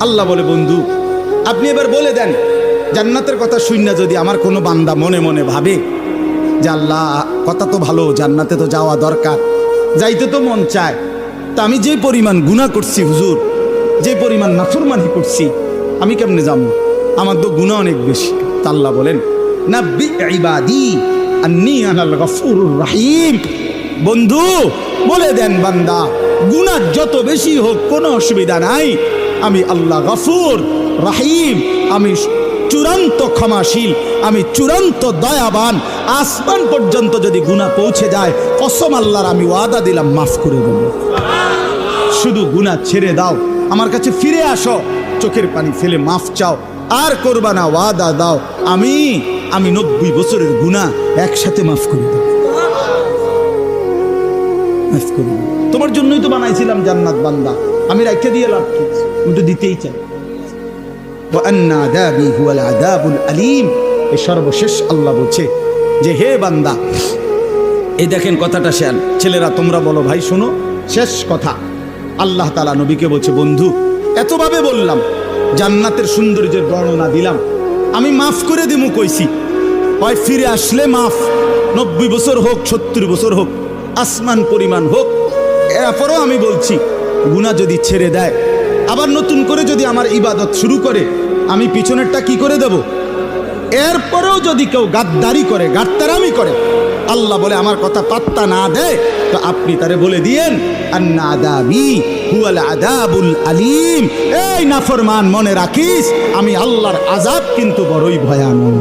আল্লাহ বলে, বন্ধু, আপনি এবার বলে দেন। জান্নাতের কথা শুননা যদি আমার কোনো বান্দা মনে মনে ভাবে যে আল্লাহ, কথা তো ভালো, জান্নাতে তো যাওয়া দরকার। যাইতে তো মন চায়। তা আমি যে পরিমাণ গুণা করছি, হুজুর, যে পরিমাণ নাফরমানি করছি, আমি কেমনে যাব আমার তো গুণা অনেক বেশি। তা আল্লাহ বলেন রাহিম। বন্ধু, বলে দেন বান্দা, গুনাহ যত বেশি হোক কোনো অসুবিধা নাই। আমি আল্লাহ গফুর, রাহিম, আমি চূড়ান্ত ক্ষমাশীল, আমি চূড়ান্ত দয়াবান। আসমান পর্যন্ত যদি গুনাহ পৌঁছে যায়, কসম আল্লাহর আমি ওয়াদা দিলাম, মাফ করে দেব। শুধু গুনাহ ছেড়ে দাও, আমার কাছে ফিরে আসো, চোখের পানি ফেলে মাফ চাও, আর করবা না, ওয়াদা দাও। আমি আমি নব্বই বছরের গুনাহ একসাথে মাফ করে দেব। মাফ। তোমার জন্যই তো বানাইছিলাম জান্নাত বান্দা। আমি রাখতে দিয়ে লাভ কি? আমি তো দিতেই চাই। আলিম। এ সর্বশেষ আল্লাহ বলছে যে, হে বান্দা, এই দেখেন কথাটা শেয়াল। ছেলেরা, তোমরা বলো, ভাই, শোনো, শেষ কথা। আল্লাহ তালা নবীকে বলছে, বন্ধু, এতভাবে বললাম, জান্নাতের সৌন্দর্যের বর্ণনা দিলাম। আমি মাফ করে দিমু কইছি। হয় ফিরে আসলে মাফ। নব্বই বছর হোক, সত্তর বছর হোক, আসমান পরিমাণ হোক, এরপরও আমি বলছি গুণা যদি ছেড়ে দেয়, আবার নতুন করে যদি আমার ইবাদত শুরু করে, আমি পিছনেরটা কি করে দেব? এরপরেও যদি কেউ গাদ্দারি করে গাদ্দারামি করে, আল্লাহ বলে আমার কথা পাত্তা না দেয়, তো আপনি তারে বলে দিয়েন আলিম। এই নাফরমান মনে রাখিস, আমি আল্লাহর আজাব কিন্তু বড়ই ভয়ানক।